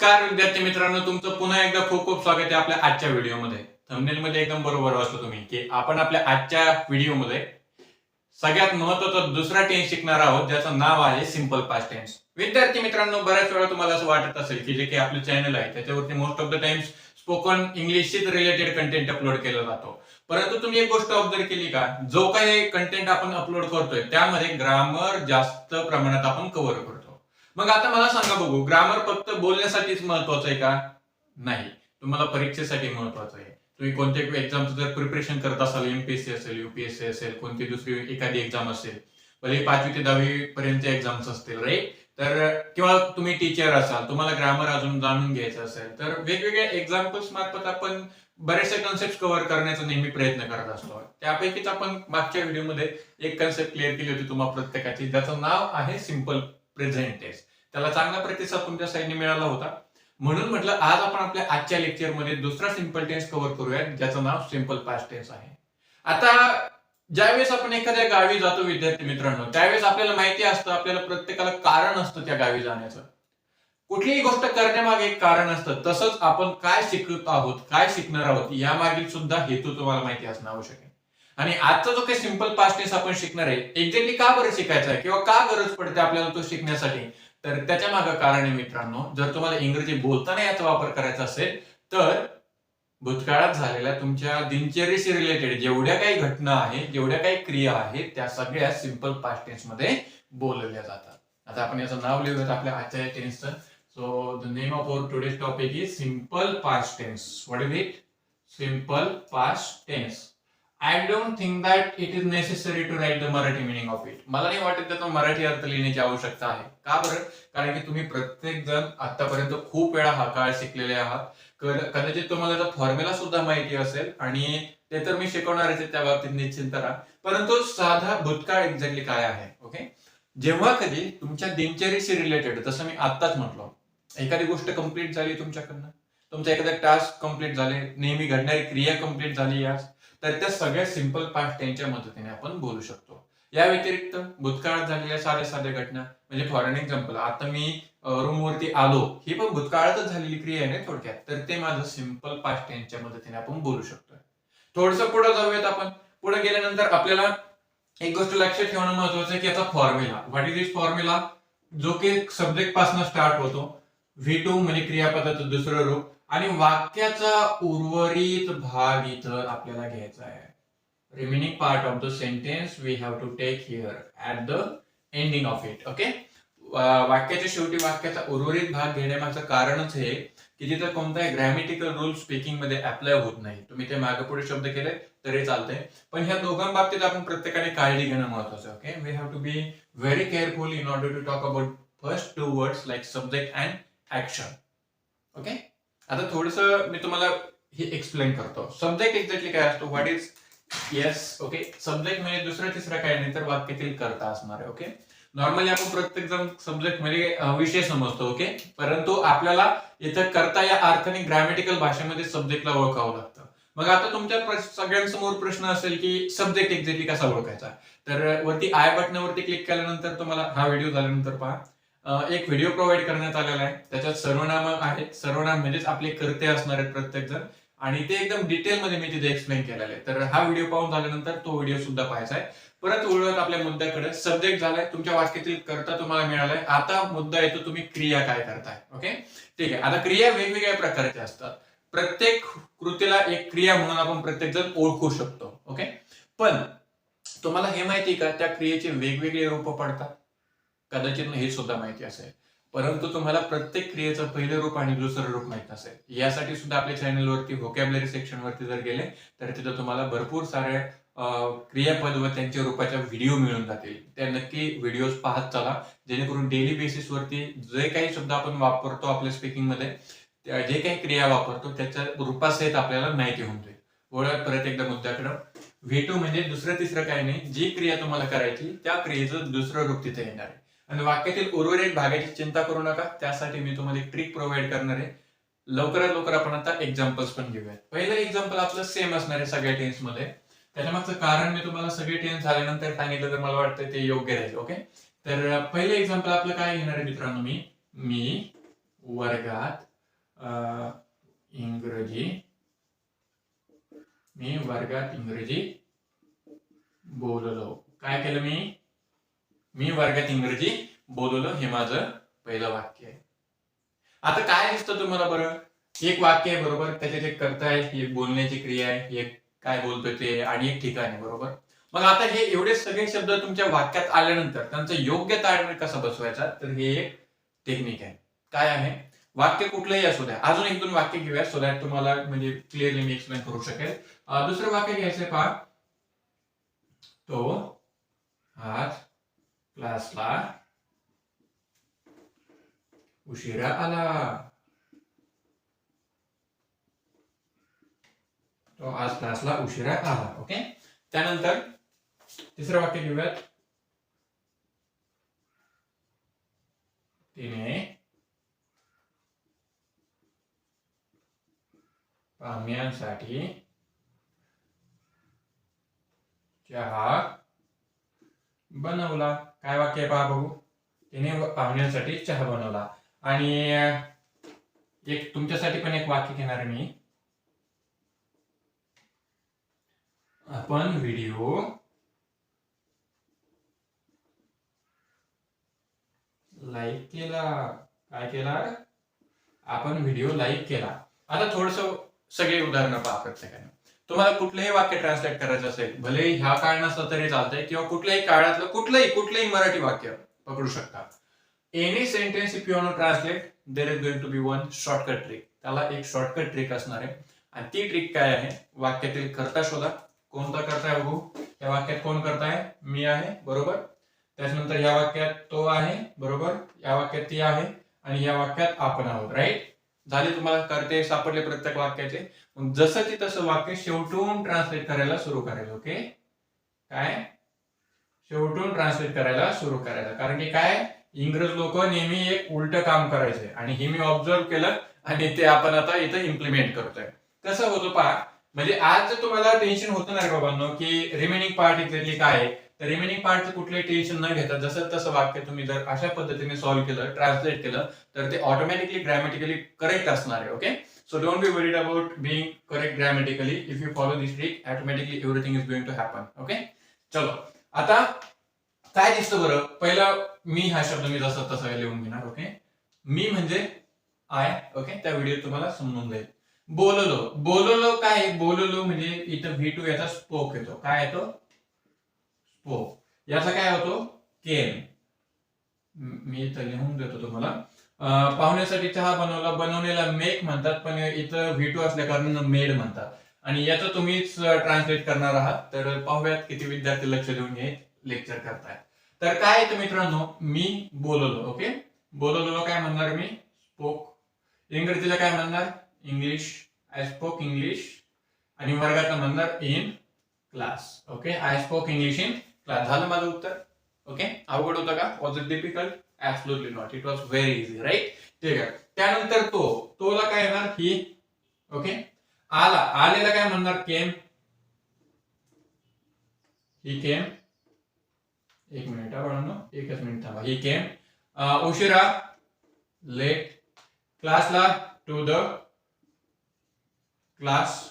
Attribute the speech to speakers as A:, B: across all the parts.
A: नमस्कार विद्यार्थी मित्रांनो तुमचं पुन्हा एकदा खूप खूप स्वागत आहे आपल्या आजच्या व्हिडिओमध्ये. थंबनेल मध्ये एकदम बरोबर वाचलं तुम्ही की आपण आपल्या आजच्या व्हिडिओमध्ये सगळ्यात महत्त्वाचा दुसरा टेन्स शिकणार आहोत ज्याचं नाव आहे सिंपल पास्ट टेन्स विद्यार्थी मित्रांनो बऱ्याच वेळा तुम्हाला असं वाटत असेल की जे काही आपलं चॅनल आहे त्याच्यावरती most of the times spoken इंग्लिशशीच related content upload केला जातो. परंतु तुम्ही एक गोष्ट ऑब्झर्व केली का? जो काही कंटेंट आपण अपलोड करतोय त्यामध्ये ग्रामर जास्त प्रमाणात आपण कव्हर करतो मग आता मला सांगा बघू ग्रामर फक्त बोलण्यासाठीच महत्वाचं आहे का? नाही. तुम्हाला परीक्षेसाठी महत्वाचं आहे. तुम्ही कोणत्या एक्झामचं जर प्रिपरेशन करत असाल एमपीएससी असेल युपीएससी असेल कोणती दुसरी एखादी एक्झाम असेल भले पाचवी ते दहावी पर्यंत एक्झाम्स असतील राईट तर किंवा तुम्ही टीचर असाल तुम्हाला ग्रामर अजून जाणून घ्यायचं असेल तर वेगवेगळ्या एक्झाम्पल्स मार्फत आपण बरेचसे कन्सेप्ट कव्हर करण्याचा नेहमी प्रयत्न करत असतो. त्यापैकीच आपण मागच्या व्हिडिओमध्ये एक कन्सेप्ट क्लिअर केली होती तुम्हाला प्रत्येकाची ज्याचं नाव आहे सिंपल प्रेझेंट टेस्ट त्याला चांगला प्रतिसाद तुमच्या साईडने मिळाला होता. म्हणून म्हटलं आज आपण आपल्या आजच्या लेक्चरमध्ये दुसरा सिंपल टेन्स कव्हर करूया ज्याचं नाव सिंपल पास्ट टेन्स आहे. आता ज्यावेळेस आपण एखाद्या गावी जातो विद्यार्थी मित्रांनो त्यावेळेस आपल्याला माहिती असतं आपल्याला प्रत्येकाला कारण असतं त्या गावी जाण्याचं. कुठलीही गोष्ट करण्यामागे एक कारण असतं. तसंच आपण काय शिकत आहोत काय शिकणार आहोत यामागील सुद्धा हेतू तुम्हाला माहिती असणं आवश्यक आहे. आणि आजचा जो काही सिंपल पास्ट टेन्स आपण शिकणार आहे एक्झॅक्टली का बरं शिकायचा आहे? किंवा का गरज पडते आपल्याला तो शिकण्यासाठी? तर त्याच्यामागे कारण आहे मित्रांनो जर तुम्हाला इंग्रजी बोलताना याचा वापर करायचा असेल तर भूतकाळात झालेल्या तुमच्या दिनचर्येशी रिलेटेड जेवढ्या काही घटना आहेत जेवढ्या काही क्रिया आहेत त्या सगळ्या सिंपल पास्ट टेन्समध्ये बोलल्या जातात. आता आपण याचं नाव लिहूयात आपल्या आजच्या टेन्सचं so the name of our today's topic is simple past tense what is it simple past tense I don't think that it is necessary to write the Marathi meaning of it मला नाही वाटत त्याचा मराठी अर्थ लिहिण्याची आवश्यकता आहे. का बरं? कारण की तुम्ही प्रत्येक जण आतापर्यंत खूप वेळा हा काळ शिकलेले आहात. कदाचित तुम्हाला त्याचा फॉर्म्युला सुद्धा माहिती असेल आणि ते तर मी शिकवणारच आहे त्या बाबतीत निश्चिंत राहा. परंतु साधा भूतकाळ एक्झॅक्टली काय आहे? ओके? जेव्हा कधी तुमच्या दिनचर्येशी रिलेटेड जसं मी आत्ताच म्हटलो एखादी गोष्ट कंप्लीट झाली तुमच्याकडनं तुमचा एखादा टास्क कंप्लीट झाले नेहमी घडणारी क्रिया कंप्लीट झाली यास तर त्या सगळ्या सिंपल पास्ट त्यांच्या मदतीने आपण बोलू शकतो. या व्यतिरिक्त भूतकाळात झालेल्या साध्या साध्या घटना म्हणजे फॉर एक्झाम्पल आता मी रूम वरती आलो ही पण भूतकाळातच झालेली क्रिया आहे ना थोडक्यात. तर ते माझं सिंपल पास्ट टेन्सच्या मदतीने आपण बोलू शकतो. थोडस पुढे जाऊयात आपण. पुढे गेल्यानंतर आपल्याला एक गोष्ट लक्षात ठेवणं महत्वाचं आहे की याचा formula what is is formula जो की सब्जेक्टपासून स्टार्ट होतो. व्ही टू म्हणजे क्रियापदाचं दुसरं रूप. आणि वाक्याचा उर्वरित भाग इथं आपल्याला घ्यायचा आहे. Remaining part of the sentence we have to take here at the ending of it okay वाक्याच्या शेवटी वाक्याचा उर्वरित भाग घेण्यामागचं कारणच हे की तिथं कोणताही ग्रॅमेटिकल रूल स्पीकिंगमध्ये अप्लाय होत नाही. तुम्ही ते मागे पुढे शब्द केले तरी चालतंय. पण ह्या दोघां बाबतीत आपण प्रत्येकाने काळजी घेणं महत्वाचं okay we have to be very careful in order to talk about first two words like subject and action okay आता थोडस मी तुम्हाला हे एक्सप्लेन करतो. सब्जेक्ट एक्झॅक्टली काय असतो? What is yes okay subject म्हणजे दुसरं तिसरं काय नाही तर वाक्यातील करता असणार आहे ओके नॉर्मली आपण प्रत्येक जण सब्जेक्ट म्हणजे विषय समजतो ओके परंतु आपल्याला इथं करता या अर्थाने ग्रॅमेटिकल भाषेमध्ये सब्जेक्टला ओळखावं लागतं. मग आता तुमच्या सगळ्यांसमोर प्रश्न असेल की सब्जेक्ट एक्झॅक्टली कसा ओळखायचा? तर वरती आय बटनावरती क्लिक केल्यानंतर तुम्हाला हा व्हिडिओ झाल्यानंतर पहा. एक व्हिडिओ प्रोव्हाइड करण्यात आलेला आहे. त्याच्यात सर्वनाम आहेत. सर्वनाम म्हणजेच आपले कर्ते असणार आहेत प्रत्येक जण आणि ते एकदम डिटेलमध्ये मी तिथे एक्सप्लेन केलेलं आहे. तर हा व्हिडिओ पाहून झाल्यानंतर तो व्हिडिओ सुद्धा पाहायचा आहे. परत वळत आपल्या मुद्द्याकडे सब्जेक्ट झालाय. तुमच्या वाक्यातील कर्ता तुम्हाला मिळालाय. आता मुद्दा येतो तुम्ही क्रिया काय करताय. ओके ठीक आहे. आता क्रिया वेगवेगळ्या प्रकारच्या असतात. प्रत्येक कृतीला एक क्रिया म्हणून आपण प्रत्येक जण ओळखू शकतो. ओके पण तुम्हाला हे माहिती का? त्या क्रियेचे वेगवेगळे रूप पडतात. कदाचित हे सुद्धा माहिती असेल. परंतु तुम्हाला प्रत्येक क्रियेचं पहिलं रूप आणि दुसरं रूप माहीत नसेल यासाठी सुद्धा आपल्या चॅनलवरती व्होकॅबलरी सेक्शनवरती जर गेले तर तिथं तुम्हाला भरपूर साऱ्या क्रियापद व त्यांच्या रूपाच्या व्हिडिओ मिळून जातील. त्या नक्की व्हिडिओज पाहत चला. जेणेकरून डेली बेसिस वरती जे काही शब्द आपण वापरतो आपल्या स्पीकिंगमध्ये जे काही क्रिया वापरतो त्याच्या रूपासहित आपल्याला माहिती होऊन जाईल. वळत परत एकदा मुद्द्याकडं. व्ही टू म्हणजे दुसरं तिसरं काही नाही. जी क्रिया तुम्हाला करायची त्या क्रियेचं दुसरं रूप तिथे येणार आहे. आणि वाक्यातील उर्वरित भागाची चिंता करू नका. त्यासाठी मी तुम्हाला एक ट्रिक प्रोव्हाइड करणार आहे. लवकरात लवकर आपण आता एक्झाम्पल्स पण घेऊयात. पहिलं एक्झाम्पल आपलं सेम असणार आहे सगळ्या टेन्समध्ये. त्याच्यामागचं कारण मी तुम्हाला सगळे टेन्स झाल्यानंतर सांगितलं तर मला वाटतं ते योग्य राहील ओके तर पहिलं एक्झाम्पल आपलं काय घेणार आहे मित्रांनो मी? मी वर्गात इंग्रजी मी वर्गात इंग्रजी बोललो. काय केलं मी? मी वर्गात इंग्रजी बोललो हे माझं पहिलं वाक्य आहे. आता काय दिसतं तुम्हाला बरं? एक वाक्य आहे बरोबर? त्याच्यात एक कर्ता आहे एक बोलण्याची क्रिया आहे एक काय बोलतोय ते आणि एक ठिकाण आहे बरोबर? मग आता हे एवढे सगळे शब्द तुमच्या वाक्यात आल्यानंतर त्यांचं योग्य ताळमेळ कसा बसवायचा? तर हे एक टेक्निक आहे. काय आहे? वाक्य कुठलंही असू द्या. अजून एक दोन वाक्य घेऊया सो दॅट तुम्हाला म्हणजे क्लिअरली मी एक्सप्लेन करू शकेल. दुसरं वाक्य घ्यायचंय पहा. तो आज क्लासला उशिरा आला तो आज क्लासला उशिरा आला ओके त्यानंतर तिसरं वाक्य घेऊयात तिने पाहुण्यांसाठी चहा बनवला. काय वाक्य आहे पहा बघू. तिने पाहुण्यांसाठी चहा बनवला. आणि एक तुमच्यासाठी पण एक वाक्य घेणार मी. आपण व्हिडिओ लाईक केला. काय केला? आपण व्हिडिओ लाईक केला. आता थोडस सगळे उदाहरणं पहा प्रत्येकाने. तुम्हाला कुठलंही वाक्य ट्रान्सलेट करायचं असेल भले ह्या काळ नसलं तरी चालतंय किंवा कुठल्याही काळातलं कुठलंही कुठलंही मराठी वाक्य पकडू शकता. Any sentence if you translate there is going to be one shortcut trick त्याला एक शॉर्टकट ट्रिक असणार आहे. आणि ती ट्रिक काय आहे? वाक्यातील करता शोधा. कोणता करताय बघू? या वाक्यात कोण करताय मी आहे. बरोबर? त्याच्यानंतर या वाक्यात तो आहे. बरोबर? या वाक्यात ती आहे. आणि या वाक्यात आपण आहोत. राईट झाले तुम्हाला करते सापडले प्रत्येक वाक्याचे. जसं ते तसं वाक्य शेवटून ट्रान्सलेट करायला सुरू करायचं ओके काय? शेवटून ट्रान्सलेट करायला सुरू करायचं. कारण की काय? इंग्रज लोक नेहमी एक उलट काम करायचे. आणि हे मी ऑब्झर्व केलं आणि ते आपण आता इथं इम्प्लिमेंट करतोय. कसं होतं पहा म्हणजे आज जर तुम्हाला टेन्शन होतं ना रे बाबांनो की रिमेनिंग पार्ट एक्झॅक्टली काय आहे? रिमेनिंग पार्टचं कुठलंही टेन्शन न घेता जसं तसं वाक्य तुम्ही जर अशा पद्धतीने सॉल्व्ह केलं ट्रान्सलेट केलं तर ते ऑटोमॅटिकली ग्रॅमॅटिकली करेक्ट असणार आहे okay so don't be worried about being correct grammatically if you follow this trick automatically everything is going to happen okay चलो आता काय दिसतं बरं? पहिलं मी हा शब्द मी जसं तसा लिहून घेणार ओके मी म्हणजे आय ओके त्या व्हिडिओ तुम्हाला समजून जाईल. बोललो. बोललो काय? बोललो म्हणजे इथं व्ही टू याचा स्पोक येतो. काय येतो? हो. स्पोक याचा काय होतो? केन. मी इथं लिहून देतो तुम्हाला. पाहुण्यासाठी चहा बनवला बनवलेला मेक म्हणतात पण इथं व्ही टू असल्या कारणानं मेड म्हणतात. आणि याचं तुम्हीच ट्रान्सलेट करणार आहात. तर पाहूयात किती विद्यार्थी लक्ष देऊन हे लेक्चर करताय तर काय येतं मित्रांनो मी बोललो ओके? बोललो काय म्हणणार मी? स्पोक इंग्रजीला काय म्हणणार? इंग्लिश आय स्पोक इंग्लिश आणि वर्गात म्हणणार in class okay? I spoke English in झालं माझं उत्तर? ओके अवघड होतं का? Was it difficult absolutely not it was very easy right ठीक आहे. त्यानंतर तो तोला काय येणार? ही ओके आला. आलेला काय म्हणणार? केम ही केम एक मिनिट हा बाळांनो. एकच मिनिट थांबा. ही केम उशिरा. लेट क्लासला टू द क्लास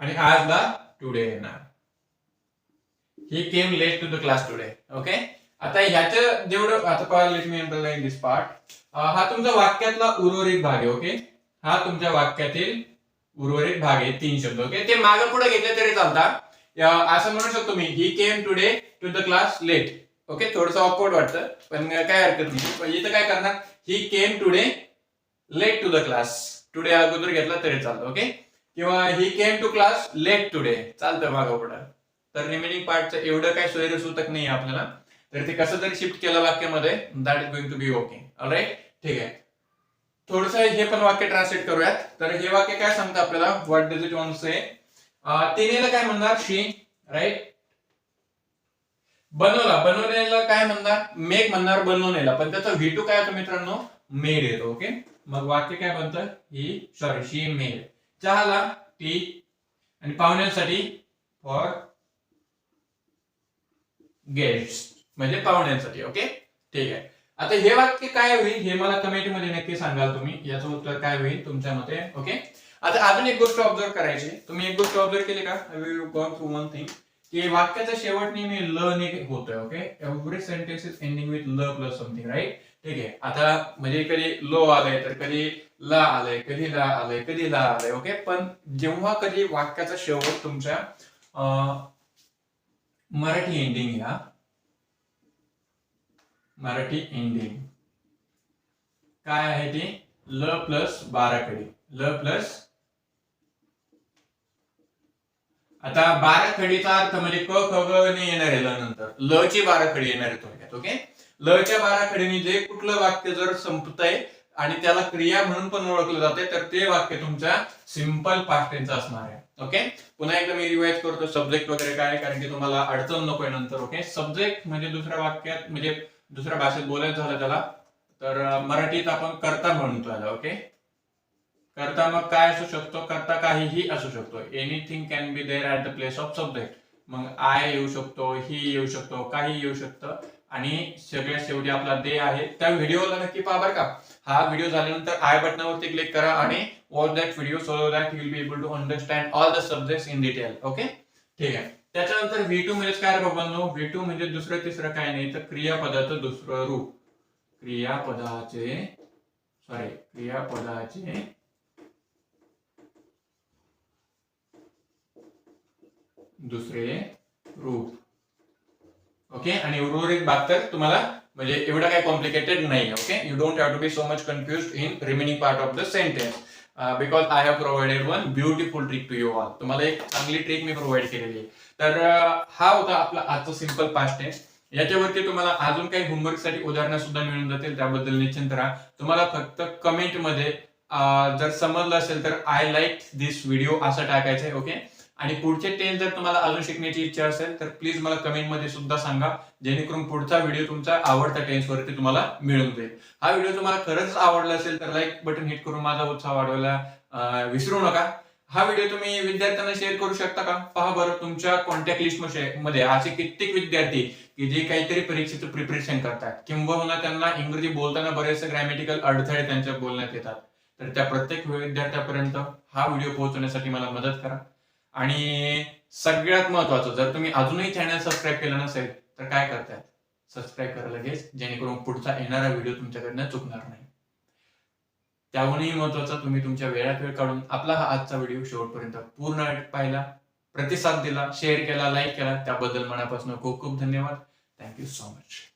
A: आणि आजला टुडे येणार. He came late to the class today okay आता ह्याचं जेवढं आता पहा let me underline this part हा तुमचा वाक्यातला उर्वरित भाग आहे ओके हा तुमच्या वाक्यातील उर्वरित भाग आहे तीन शब्द ओके ते मागे पुढे घेतले तरी चालतात असं म्हणू शकतो मी he came today to the class late okay थोडस ऑकवर्ड वाटतं पण काय हरकत नाही. पण इथं काय करणार? He came today late to the class today अगोदर घेतला तरी चालतं ओके किंवा he came to class late today चालतं मागं पुढं. तर रिमेनिंग पार्टचं एवढं काय सोयरसूतक नाही आहे आपल्याला. तर ते कसं जरी शिफ्ट केलं वाक्यामध्ये that is going to be okay right ठीक आहे. थोडस हे पण वाक्य ट्रान्सलेट करूयात. तर हे वाक्य काय सांगतं आपल्याला? What does it want say तिनेला काय म्हणणार? शी राईट बनवला. बनवलेला काय म्हणणार? मेक म्हणणार बनवलेला. पण त्याचा व्ही टू काय होतो मित्रांनो? मेड येतो ओके मग वाक्य काय बनतं? ही सॉरी शी मेड चहाला टी आणि पाहुण्यांसाठी फॉर गेस्ट म्हणजे पाहुण्यांसाठी ओके ठीक आहे. आता हे वाक्य काय होईल? हे मला कमेंटमध्ये नक्की सांगाल तुम्ही. याचं उत्तर काय होईल तुमच्या मते ओके आता अजून एक गोष्ट ऑब्झर्व करायची. तुम्ही एक गोष्ट ऑब्झर्व केली का? गॉन थ्रू वन थिंग की वाक्याचा शेवट नेहमी ल ने होतोय okay every sentence is ending with ल प्लस समथिंग राईट ठीक आहे. आता म्हणजे कधी लो आलंय तर कधी ला आलंय कधी ला आलंय कधी ला आलंय ओके पण जेव्हा कधी वाक्याचा शेवट तुमच्या मराठी एंडिंग या. मराठी एंडिंग काय आहे ते? ल प्लस बाराकडी ल प्लस आता बारा खडीचा अर्थ म्हणजे क ख ग ने येणार आहे ल नंतर. ल ची बारा खडी येणार आहे थोडक्यात ओके ल च्या बारा खडीने जे कुठलं वाक्य जर संपतंय आणि त्याला क्रिया म्हणून पण ओळखलं जाते तर ते वाक्य तुमच्या सिंपल पास्टेंचं असणार आहे. ओके पुन्हा एकदा मी रिवाइज करतो सब्जेक्ट वगैरे काय कारण की तुम्हाला अडचण नकोय नंतर ओके सब्जेक्ट म्हणजे दुसऱ्या वाक्यात म्हणजे दुसऱ्या भाषेत बोलायचं झालं त्याला तर मराठीत आपण करता म्हणतो याला ओके करता मग काय असू शकतो? करता काहीही असू शकतो. Anything can be there at the place of subject मग आय येऊ शकतो ही येऊ शकतो काही येऊ शकतं. आणि सगळ्यात शेवटी आपला दे आहे. त्या व्हिडिओला नक्की पहा बरं का? हा व्हिडिओ झाल्यानंतर आय बटनावरती क्लिक करा आणि watch that video so that will be able to understand all the subject in detail okay ठीक आहे. त्याच्यानंतर व्ही टू म्हणजे काय रे बाबांनो? व्ही टू म्हणजे दुसरं तिसरं काय नाही तर क्रियापदाचं दुसरं रूप. क्रियापदाचे सॉरी क्रियापदाचे दुसरे रूप. ओके? आणि उर्वरित भाग तर तुम्हाला म्हणजे एवढं काही कॉम्प्लिकेटेड नाही okay? You don't have to be so much confuse in remaining part of the sentence because I have provided one beautiful trick to you all तुम्हाला एक चांगली ट्रिक मी प्रोव्हाइड केलेली आहे. तर uh, हा होता आपला आजचा सिंपल पास्ट टेन्स याच्यावरती तुम्हाला अजून काही होमवर्कसाठी उदाहरणं सुद्धा मिळून जातील. त्याबद्दल निश्चिंत राहा. तुम्हाला फक्त कमेंटमध्ये uh, जर समजलं असेल तर आय लाईक दिस व्हिडिओ असं टाकायचं आहे ओके? आणि पुढचे टेन्स जर तुम्हाला अजून शिकण्याची इच्छा असेल तर प्लीज मला कमेंटमध्ये सुद्धा सांगा जेणेकरून पुढचा व्हिडिओ तुमचा आवडता टेन्स वरती तुम्हाला मिळून जाईल. हा व्हिडिओ तुम्हाला खरंच आवडला असेल तर लाईक बटन हिट करून माझा उत्साह वाढवायला विसरू नका. हा व्हिडिओ तुम्ही विद्यार्थ्यांना शेअर करू शकता का? पहा बरं तुमच्या कॉन्टॅक्ट लिस्टमध्ये असे कित्येक विद्यार्थी की जे काहीतरी परीक्षेचं प्रिपरेशन करतात. किंबहुना त्यांना इंग्रजी बोलताना बरेचसे ग्रॅमॅटिकल अडथळे त्यांच्या बोलण्यात येतात. तर त्या प्रत्येक विद्यार्थ्यापर्यंत हा व्हिडिओ पोहोचवण्यासाठी मला मदत करा. आणि सगळ्यात महत्वाचं जर तुम्ही अजूनही चॅनल सबस्क्राईब केलं नसेल तर काय करताय? सबस्क्राईब करा लगेच जेणेकरून पुढचा येणारा व्हिडिओ तुमच्याकडनं चुकणार नाही. त्याहूनही महत्वाचं तुम्ही तुमच्या वेळात वेळ काढून आपला हा आजचा व्हिडिओ शेवटपर्यंत पूर्ण पाहिला प्रतिसाद दिला शेअर केला लाईक केला त्याबद्दल मनापासून खूप खूप धन्यवाद. Thank you so much